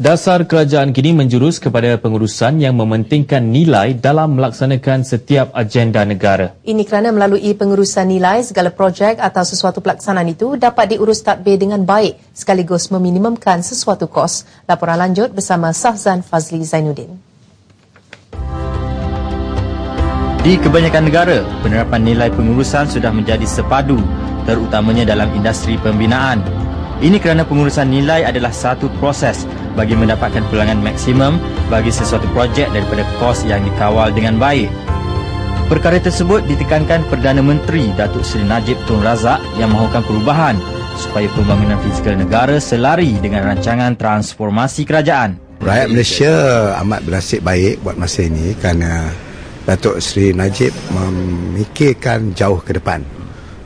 Dasar kerajaan kini menjurus kepada pengurusan yang mementingkan nilai dalam melaksanakan setiap agenda negara. Ini kerana melalui pengurusan nilai, segala projek atau sesuatu pelaksanaan itu dapat diurus tadbir dengan baik sekaligus meminimumkan sesuatu kos. Laporan lanjut bersama Sahzan Fazli Zainuddin. Di kebanyakan negara, penerapan nilai pengurusan sudah menjadi sepadu terutamanya dalam industri pembinaan. Ini kerana pengurusan nilai adalah satu proses bagi mendapatkan pulangan maksimum bagi sesuatu projek daripada kos yang dikawal dengan baik. Perkara tersebut ditekankan Perdana Menteri Datuk Seri Najib Tun Razak yang mahukan perubahan supaya pembangunan fizikal negara selari dengan rancangan transformasi kerajaan. Rakyat Malaysia amat bernasib baik buat masa ini kerana Datuk Seri Najib memikirkan jauh ke depan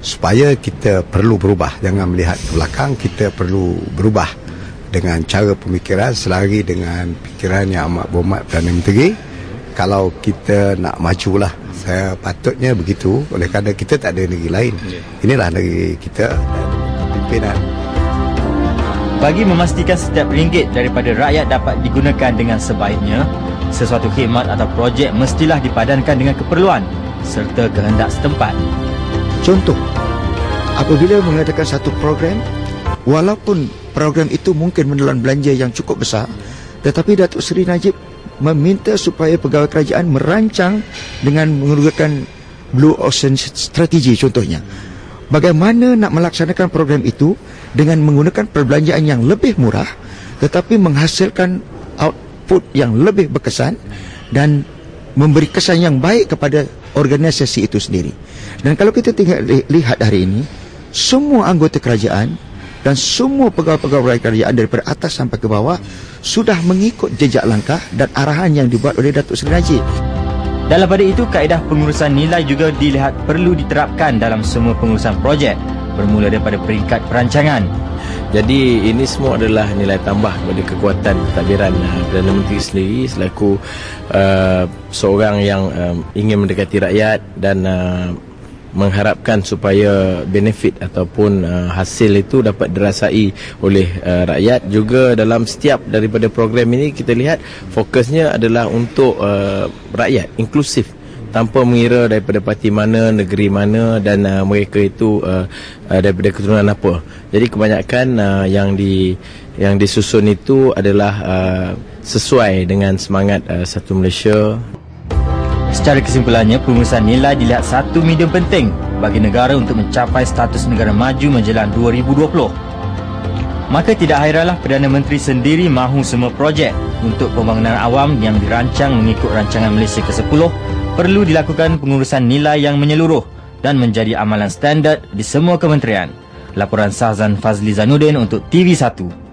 supaya kita perlu berubah. Jangan melihat ke belakang kita perlu berubah dengan cara pemikiran selari dengan fikiran yang amat berhormat Perdana Menteri. Kalau kita nak majulah saya patutnya begitu. Oleh kerana kita tak ada negeri lain. Inilah negeri kita dan pimpinan. Bagi memastikan setiap ringgit daripada rakyat dapat digunakan dengan sebaiknya sesuatu khidmat atau projek mestilah dipadankan dengan keperluan serta kehendak setempat. Contoh, apabila mengadakan satu program, walaupun program itu mungkin menelan belanja yang cukup besar, tetapi Datuk Seri Najib meminta supaya pegawai kerajaan merancang dengan menggunakan Blue Ocean Strategy contohnya. Bagaimana nak melaksanakan program itu dengan menggunakan perbelanjaan yang lebih murah tetapi menghasilkan out output yang lebih berkesan dan memberi kesan yang baik kepada organisasi itu sendiri. Dan kalau kita tinggal lihat hari ini, semua anggota kerajaan dan semua pegawai-pegawai kerajaan daripada atas sampai ke bawah sudah mengikut jejak langkah dan arahan yang dibuat oleh Datuk Seri Najib. Dalam pada itu, kaedah pengurusan nilai juga dilihat perlu diterapkan dalam semua pengurusan projek bermula daripada peringkat perancangan, jadi ini semua adalah nilai tambah kepada kekuatan pentadbiran uh, Perdana Menteri sendiri selaku uh, seorang yang uh, ingin mendekati rakyat dan uh, mengharapkan supaya benefit ataupun uh, hasil itu dapat dirasai oleh uh, rakyat juga dalam setiap daripada program ini kita lihat fokusnya adalah untuk uh, rakyat inklusif tanpa mengira daripada parti mana, negeri mana dan uh, mereka itu uh, uh, daripada keturunan apa. Jadi kebanyakan uh, yang di yang disusun itu adalah uh, sesuai dengan semangat uh, satu Malaysia. Secara kesimpulannya, pengurusan nilai dilihat satu medium penting bagi negara untuk mencapai status negara maju menjelang 2020. Maka tidak hairanlah Perdana Menteri sendiri mahu semua projek untuk pembangunan awam yang dirancang mengikut rancangan Malaysia ke-10 perlu dilakukan pengurusan nilai yang menyeluruh dan menjadi amalan standard di semua kementerian. Laporan Sahzan Fazli Zanuddin untuk TV1.